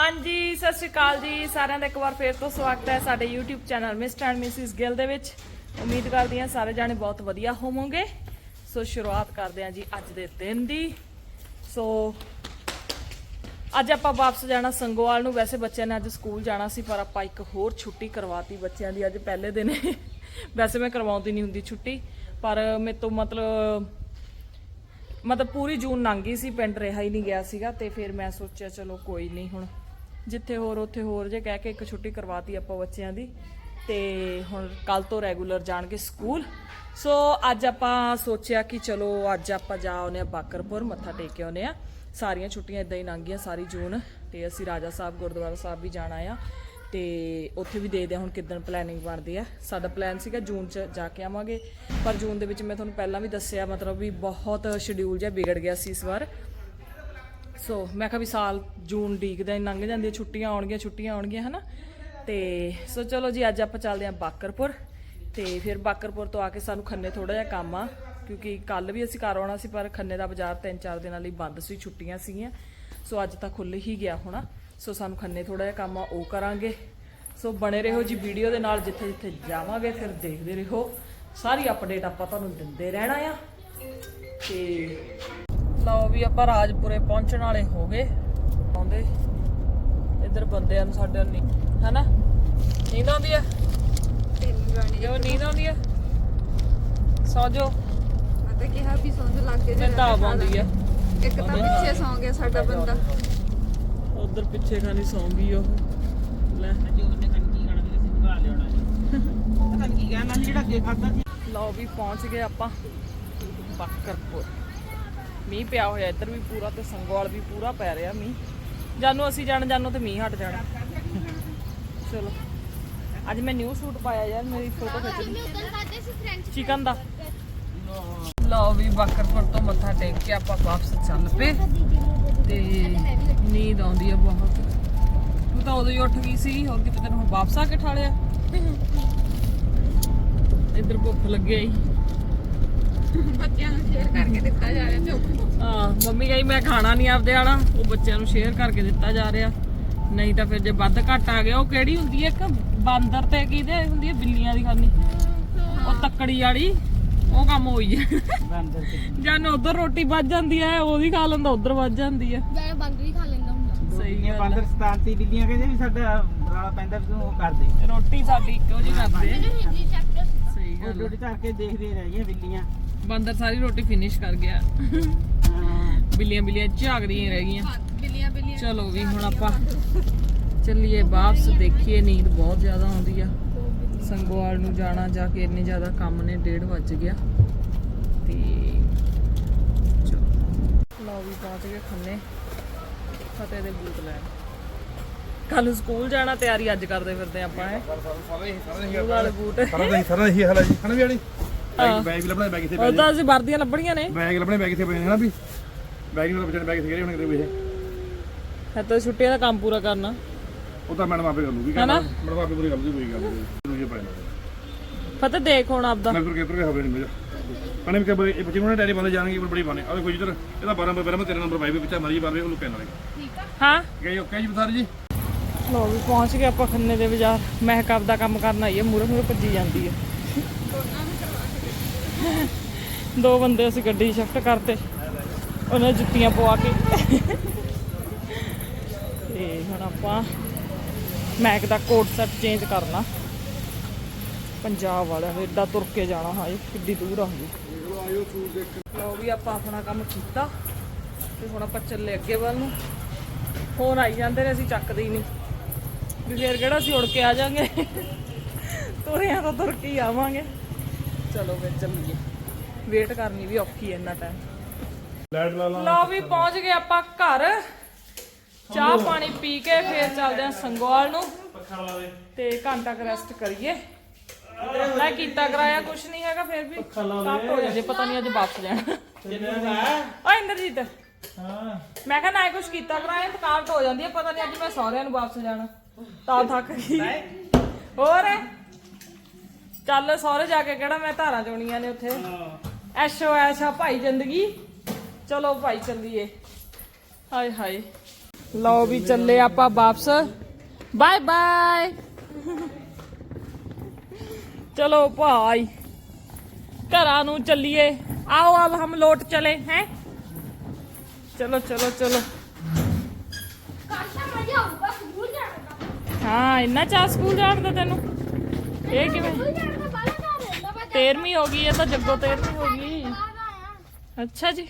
ਹਾਂਜੀ, ਸਤਿ ਸ਼੍ਰੀ ਅਕਾਲ ਜੀ। ਸਾਰਿਆਂ ਦਾ ਇੱਕ ਵਾਰ ਫੇਰ ਤੋਂ ਸਵਾਗਤ ਹੈ ਸਾਡੇ YouTube channel mister and Mrs Gill ਦੇ ਵਿੱਚ। ਉਮੀਦ ਕਰਦੀ ਹਾਂ ਸਾਰੇ ਜਾਣੇ ਬਹੁਤ ਵਧੀਆ ਹੋਵੋਗੇ। ਸੋ ਸ਼ੁਰੂਆਤ ਕਰਦੇ ਹਾਂ ਜੀ ਅੱਜ ਦੇ ਦਿਨ ਦੀ। ਸੋ ਅੱਜ ਆਪਾਂ ਵਾਪਸ ਜਾਣਾ ਸੰਗੋਵਾਲ ਨੂੰ। ਵੈਸੇ ਬੱਚਿਆਂ ਨੇ ਅੱਜ ਸਕੂਲ ਜਾਣਾ ਸੀ, ਪਰ ਆਪਾਂ ਇੱਕ ਹੋਰ ਛੁੱਟੀ ਕਰਵਾਤੀ ਬੱਚਿਆਂ ਦੀ। ਅੱਜ ਪਹਿਲੇ ਦਿਨ ਵੈਸੇ ਮੈਂ ਕਰਵਾਉਂਦੀ ਨਹੀਂ ਹੁੰਦੀ ਛੁੱਟੀ, ਪਰ ਮੇਰੇ ਤੋਂ ਮਤਲਬ ਮਤਲਬ ਪੂਰੀ ਜੂਨ ਲੰਘ ਗਈ ਸੀ, ਪਿੰਡ ਰਿਹਾ ਹੀ ਨਹੀਂ ਗਿਆ ਸੀਗਾ, ਤੇ ਫਿਰ ਮੈਂ ਸੋਚਿਆ ਚਲੋ ਕੋਈ ਨਹੀਂ ਹੁਣ ਜਿੱਥੇ ਹੋਰ ਉੱਥੇ ਹੋਰ ਜੇ ਕਹਿ ਕੇ ਇੱਕ ਛੁੱਟੀ ਕਰਵਾਤੀ ਆਪਾਂ ਬੱਚਿਆਂ ਦੀ, ਤੇ ਹੁਣ ਕੱਲ ਤੋਂ ਰੈਗੂਲਰ ਜਾਣਗੇ ਸਕੂਲ। ਸੋ ਅੱਜ ਆਪਾਂ ਸੋਚਿਆ ਕਿ ਚਲੋ ਅੱਜ ਆਪਾਂ ਜਾ ਆਉਨੇ ਆ ਬਾਕਰਪੁਰ, ਮੱਥਾ ਟੇਕ ਕੇ ਆਉਨੇ ਆ ਸਾਰੀਆਂ ਛੁੱਟੀਆਂ ਇਦਾਂ ਹੀ ਲੰਘ ਗਈਆਂ ਸਾਰੀ ਜੂਨ, ਤੇ ਅਸੀਂ ਰਾਜਾ ਸਾਹਿਬ, ਗੁਰਦੁਆਰਾ ਸਾਹਿਬ ਵੀ ਜਾਣਾ ਆ। ਤੇ ਉੱਥੇ ਵੀ ਦੇਖਦੇ ਹਾਂ ਹੁਣ ਕਿਦਾਂ ਪਲੈਨਿੰਗ ਬਣਦੀ ਆ। ਸਾਡਾ ਪਲਾਨ ਸੀਗਾ ਜੂਨ ਚ ਜਾ ਕੇ ਆਵਾਂਗੇ, ਪਰ ਜੂਨ ਦੇ ਵਿੱਚ ਮੈਂ ਤੁਹਾਨੂੰ ਪਹਿਲਾਂ ਵੀ ਦੱਸਿਆ, ਮਤਲਬ ਵੀ ਬਹੁਤ ਸ਼ਡਿਊਲ ਜਿਹਾ ਵਿਗੜ ਗਿਆ ਸੀ ਇਸ ਵਾਰ। ਸੋ ਮੈਂ ਕਿਹਾ ਵੀ ਸਾਲ ਜੂਨ ਡੀਕਦਾ ਹੀ ਲੰਘ ਜਾਂਦੀਆਂ, ਛੁੱਟੀਆਂ ਆਉਣਗੀਆਂ ਛੁੱਟੀਆਂ ਆਉਣਗੀਆਂ, ਹਨਾ? ਤੇ ਸੋ ਚਲੋ ਜੀ, ਅੱਜ ਆਪਾਂ ਚੱਲਦੇ ਹਾਂ ਬਾਕਰਪੁਰ। ਤੇ ਫਿਰ ਬਾਕਰਪੁਰ ਤੋਂ ਆ ਕੇ ਸਾਨੂੰ ਖੰਨੇ ਥੋੜਾ ਜਿਹਾ ਕੰਮ ਆ, ਕਿਉਂਕਿ ਕੱਲ ਵੀ ਅਸੀਂ ਘਰ ਆਉਣਾ ਸੀ, ਪਰ ਖੰਨੇ ਦਾ ਬਾਜ਼ਾਰ ਤਿੰਨ ਚਾਰ ਦਿਨਾਂ ਲਈ ਬੰਦ ਸੀ, ਛੁੱਟੀਆਂ ਸੀਗੀਆਂ। ਸੋ ਅੱਜ ਤਾਂ ਖੁੱਲ ਹੀ ਗਿਆ ਹੋਣਾ। ਸੋ ਸਾਨੂੰ ਖੰਨੇ ਥੋੜਾ ਜਿਹਾ ਕੰਮ ਆ, ਉਹ ਕਰਾਂਗੇ। ਸੋ ਬਣੇ ਰਹੋ ਜੀ ਵੀਡੀਓ ਦੇ ਨਾਲ ਜਿੱਥੇ ਜਿੱਥੇ ਜਾਵਾਂਗੇ, ਫਿਰ ਦੇਖਦੇ ਰਹੋ। ਸਾਰੀ ਅਪਡੇਟ ਆਪਾਂ ਤੁਹਾਨੂੰ ਦਿੰਦੇ ਰਹਿਣਾ ਆ। ਤੇ ਲਓ ਵੀ ਆਪਾਂ ਰਾਜਪੁਰੇ ਪਹੁੰਚਣ ਵਾਲੇ ਹੋ ਗਏ। ਆਉਂਦੇ। ਇੱਧਰ ਬੰਦਿਆਂ ਨੂੰ ਸਾਡੇ ਨਹੀਂ। ਹੈਨਾ? ਨੀਂਦ ਆਉਂਦੀ ਆ? ਜੋ ਨੀਂਦ ਆਉਂਦੀ ਆ? ਸੌ ਜੋ ਮੈਂ ਕਿਹਾ ਵੀ ਸੌਂਜ ਲੱਗ ਕੇ ਮੈਂ ਤਾਂ ਆਪ ਆਉਂਦੀ ਆ। ਇੱਕ ਤਾਂ ਪਿੱਛੇ ਸੌਂ ਗਿਆ ਸਾਡਾ ਬੰਦਾ। ਉਧਰ ਪਿੱਛੇ ਖਾਨੀ ਸੌਂ ਗਈ ਉਹ ਲੈ ਲਓ ਵੀ ਪਹੁੰਚ ਗਏ ਆਪਾਂ। ਬਾਕਰਪੁਰ। ਮੀਂਹ ਪਿਆ ਹੋਇਆ, ਇੱਧਰ ਵੀ ਪੂਰਾ ਤੇ ਸੰਗੋਵਾਲ ਵੀ ਪੂਰਾ ਪੈ ਰਿਹਾ ਮੀਂਹ। ਜਾਨੂੰ ਅਸੀਂ ਜਾਣ, ਜਾਨੋ ਤੇ ਮੀਂਹ ਹਟ ਜਾਣਾ। ਚਲੋ। ਅੱਜ ਮੈਂ ਨਿਊ ਸੂਟ ਪਾਇਆ ਯਾਰ, ਮੇਰੀ ਫੋਟੋ ਖਿੱਚ ਲਈ। ਚਿਕਨ ਦਾ। ਲਓ ਵੀ ਬਾਕਰਪੁਰ ਤੋਂ ਮੱਥਾ ਟੇਕ ਕੇ ਆਪਾਂ ਵਾਪਸ ਚੱਲ ਪਏ। ਤੇ ਨੀਂਦ ਆਉਂਦੀ ਆ ਬਹੁਤ। ਤੂੰ ਤਾਂ ਉਦੋਂ ਹੀ ਉੱਠ ਗਈ ਸੀ, ਹੋਰ ਕਿਤੇ ਤੈਨੂੰ ਵਾਪਸ ਆ ਕੇ ਠਾਲਿਆ। ਇੱਧਰ ਭੁੱਖ ਲੱਗੀ ਆਈ ਬੱਚਿਆਂ ਨੂੰ ਸ਼ੇਅਰ ਕਰਕੇ ਦਿੱਤਾ ਜਾ ਰਿਹਾ ਚੁੱਪ ਹਾਂ ਮੰਮੀ ਕਹੀ ਮੈਂ ਖਾਣਾ ਨਹੀਂ ਆਪਦੇ ਆਣਾ ਉਹ ਬੱਚਿਆਂ ਨੂੰ ਸ਼ੇਅਰ ਕਰਕੇ ਦਿੱਤਾ ਜਾ ਰਿਹਾ। ਨਹੀਂ ਤਾਂ ਫਿਰ ਜੇ ਵੱਧ ਘੱਟ ਆ ਗਿਆ ਉਹ ਕਿਹੜੀ ਹੁੰਦੀ ਹੈ? ਇੱਕ ਬਾਂਦਰ ਤੇ ਕਿਹਦੇ ਹੁੰਦੀ ਹੈ? ਬਿੱਲੀਆਂ ਦੀ ਖਾਨੀ। ਉਹ ਤੱਕੜੀ ਵਾਲੀ ਉਹ ਕੰਮ ਹੋਈ ਹੈ। ਜਨ ਉਧਰ ਰੋਟੀ ਵੱਜ ਜਾਂਦੀ ਹੈ ਉਹਦੀ ਖਾ ਲੈਂਦਾ ਉਧਰ ਵੱਜ ਜਾਂਦੀ ਹੈ। ਬੰਦ ਵੀ ਖਾ ਲੈਂਦਾ ਹੁੰਦਾ। ਸਹੀ ਗੱਲ ਬਾਂਦਰ ਸਤਾਂਤੀ ਬਿੱਲੀਆਂ ਕਹਿੰਦੇ ਵੀ ਸਾਡਾ ਰਾਲਾ ਪੈਂਦਾ ਵੀ ਤੂੰ ਉਹ ਕਰਦੇ? ਹੈ। ਰੋਟੀ ਸਾਡੀ ਇੱਕੋ ਜਿਹੀ ਕਰਦੇ। ਸਹੀ ਉਹ ਗੱਲ ਡੋਡੀ ਧਰ ਕੇ ਦੇਖਦੇ ਰਹਿ ਗਈਆਂ ਬਿੱਲੀਆਂ। ਹੈ। ਬਾਂਦਰ ਸਾਰੀ ਰੋਟੀ ਫਿਨਿਸ਼ ਕਰ ਗਿਆ। ਹਾਂ ਬਿੱਲੀਆਂ ਬਿੱਲੀਆਂ ਝਾਕਦੀਆਂ ਹੀ ਰਹਿ ਗਈਆਂ। ਬਿੱਲੀਆਂ ਬਿੱਲੀਆਂ ਚਲੋ ਵੀ ਹੁਣ ਆਪਾਂ ਚੱਲੀਏ ਵਾਪਸ ਦੇਖੀਏ ਨੀਂਦ ਬਹੁਤ ਜ਼ਿਆਦਾ ਆਉਂਦੀ ਆ। ਸੰਗੋਵਾਲ ਨੂੰ ਜਾਣਾ ਜਾ ਕੇ ਇੰਨੇ ਜ਼ਿਆਦਾ ਕੰਮ ਨੇ 1:30 ਵੱਜ ਗਿਆ। ਤੇ ਚਲੋ। ਲਓ ਵੀ ਪਹੁੰਚ ਗਏ ਖੰਨੇ। ਫਤਿਹ ਦੇ ਬੂਟ ਲੈਣ। ਕੱਲ ਸਕੂਲ ਜਾਣਾ ਤਿਆਰੀ ਅੱਜ ਕਰਦੇ ਫਿਰਦੇ ਆਪਾਂ ਹੈ। ਸਕੂਲ ਵਾਲੇ ਬੂਟ। ਸਾਰਾ ਨਹੀਂ ਸਾਰਾ ਨਹੀਂ ਹਾਲਾ ਜੀ। ਹਨਾ ਵੀ ਵਾਲੀ। ਬੈਗ ਬੈਗ ਲੱਭਣਾ ਬੈਗ ਇੱਥੇ ਉਹ ਤਾਂ ਅਸੀਂ ਵਰਦੀਆਂ ਲੱਭਣੀਆਂ ਨੇ। ਬੈਗ ਲੱਭਣੇ ਬੈਗ ਇੱਥੇ ਪਏ ਨੇ ਹਨਾ ਵੀ? ਬੈਗ ਨੂੰ ਬਚਣ ਬੈਗ ਇੱਥੇ ਕਿਹੜੇ ਹੋਣੇ ਕਿਤੇ ਵੀ ਹੈ ਤਾਂ ਛੁੱਟੀਆਂ ਦਾ ਕੰਮ ਪੂਰਾ ਕਰਨਾ। ਉਹ ਤਾਂ ਮੈਡਮ ਆਪੇ ਕਰ ਲੂਗੀ? ਕਹਿੰਦਾ ਮੈਡਮ ਆਪੇ ਪੂਰੀ ਕਰ ਲੂਗੀ ਕੋਈ ਗੱਲ ਨਹੀਂ ਇਹ ਫਤਿਹ ਦੇਖ ਹੁਣ ਆਪਦਾ। ਮੈਂ ਫਿਰ ਕੇ ਫਿਰ ਹੋਵੇ ਨਹੀਂ ਮੇਰਾ ਅਣੇ ਵੀ ਕਿ ਇਹ ਬੱਚੇ ਨੂੰ ਟੈਰੀ ਬੰਦੇ ਜਾਣਗੇ ਪਰ ਬੜੀ ਬਾਨੇ ਆ ਕੋਈ ਜਿੱਧਰ ਇਹਦਾ 12 ਨੰਬਰ ਮੈਂ 13 ਨੰਬਰ ਪਾਈ ਵੀ ਪਿੱਛੇ ਮਰੀ ਬਾਰੇ ਉਹਨੂੰ ਪੈਨ ਵਾਲੇ ਹਾਂ। ਗਏ ਓਕੇ ਜੀ ਬਸਾਰ ਜੀ? ਲੋ ਵੀ ਪਹੁੰਚ ਗਏ ਆਪਾਂ ਖੰਨੇ ਦੇ ਬਾਜ਼ਾਰ। ਮਹਿਕ ਆਪਦਾ ਕੰਮ ਕਰਨ ਆਈ ਹੈ ਮੂਰੇ ਮੂਰੇ ਭੱਜੀ ਜਾਂਦੀ ਹੈ। ਦੋ ਬੰਦੇ ਅਸੀਂ ਗੱਡੀ ਸ਼ਿਫਟ ਕਰਤੇ, ਉਹਨਾਂ ਜੁੱਤੀਆਂ ਪਵਾ ਕੇ। ਤੇ ਹੁਣ ਆਪਾਂ ਮੈਕ ਦਾ ਕੋਟ ਸੈਟ ਚੇਂਜ ਕਰਨਾ। ਪੰਜਾਬ ਵਾਲਾ ਏਡਾ ਤੁਰ ਕੇ ਜਾਣਾ, ਹਾਏ, ਕਿੱਡੀ ਦੂਰ ਆ ਜੀ ਲਓ ਵੀ ਆਪਾਂ ਆਪਣਾ ਕੰਮ ਕੀਤਾ, ਤੇ ਹੁਣ ਆਪਾਂ ਚੱਲੇ ਅੱਗੇ ਵੱਲ ਨੂੰ। ਫੋਨ ਆਈ ਜਾਂਦੇ ਨੇ, ਅਸੀਂ ਚੱਕਦੇ ਹੀ ਨਹੀਂ। ਵੀ ਫੇਰ ਕਿਹੜਾ ਅਸੀਂ ਉੜ ਕੇ ਆ ਜਾਾਂਗੇ? ਤੁਰਿਆਂ ਤਾਂ ਤੁਰ ਕੇ ਹੀ ਆਵਾਂਗੇ। ਚਲੋ ਫਿਰ ਚੱਲੀਏ। ਵੇਟ ਕਰਨੀ ਵੀ ਔਖੀ ਐ ਇੰਨਾ ਟਾਈਮ ਲਾਈਟ ਲਾ ਲਾ। ਲਓ ਵੀ ਪਹੁੰਚ ਗਏ ਆਪਾਂ ਘਰ। ਚਾਹ ਪਾਣੀ ਪੀ ਕੇ ਫੇਰ ਚੱਲਦੇ ਆ ਸੰਗੋਵਾਲ ਨੂੰ। ਤੇ ਘੰਟਾ ਕ ਰੈਸਟ ਕਰੀਏ। ਮੈਂ ਕੀਤਾ ਕਰਾਇਆ ਕੁਛ ਨਹੀਂ ਹੈਗਾ ਫੇਰ ਵੀ। ਕੱਟ ਹੋ ਜਾਂਦੇ ਪਤਾ ਨਹੀਂ ਅੱਜ ਵਾਪਸ ਜਾਣਾ। ਓ ਇੰਦਰਜੀਤ। ਹਾਂ। ਮੈਂ ਕਿਹਾ ਨਾ ਕੁਝ ਕੀਤਾ ਕਰਾਇਆ ਥਕਾਵਟ ਹੋ ਜਾਂਦੀ ਹੈ ਪਤਾ ਨਹੀਂ ਅੱਜ ਮੈਂ ਸਹੁਰਿਆਂ ਨੂੰ ਵਾਪਸ ਜਾਣਾ। ਤਾਂ ਥੱਕ ਗਈ। ਹੋਰ? ਚੱਲ ਸਹੁਰੇ ਜਾ ਕੇ ਕਿਹੜਾ ਮੈਂ ਧਾਰਾਂ ਚੋਣੀਆਂ ਨੇ ਉੱਥੇ? ਐਸ਼ੋ ਐਸ਼ਾ ਭਾਈ ਜ਼ਿੰਦਗੀ। ਚਲੋ ਭਾਈ ਚੱਲੀਏ। ਹਾਏ ਹਾਏ। ਲਓ ਵੀ ਚੱਲੇ ਆਪਾਂ ਵਾਪਸ। Bye bye. ਚਲੋ ਭਾਈ। ਘਰਾਂ ਨੂੰ ਚੱਲੀਏ। ਆਓ ਅਬ ਹਮ ਲੋਟ ਚਲੇ हैं ਚਲੋ ਚਲੋ ਚਲੋ। ਕਾਸ਼ਾ ਮਜ਼ਾ ਆਊਗਾ ਸਕੂਲ ਜਾਣ ਦਾ ਹਾਂ ਇੰਨਾ ਚਾਹ ਸਕੂਲ ਜਾਣ ਦਾ ਤੈਨੂੰ? ਇਹ ਕਿਵੇਂ? ਸਕੂਲ ਤੇਰਵੀਂ ਹੋ ਗਈ ਇਹ ਤਾਂ ਜੱਗੋ ਤੇਰਵੀਂ ਹੋ ਗਈ। ਅੱਛਾ ਜੀ।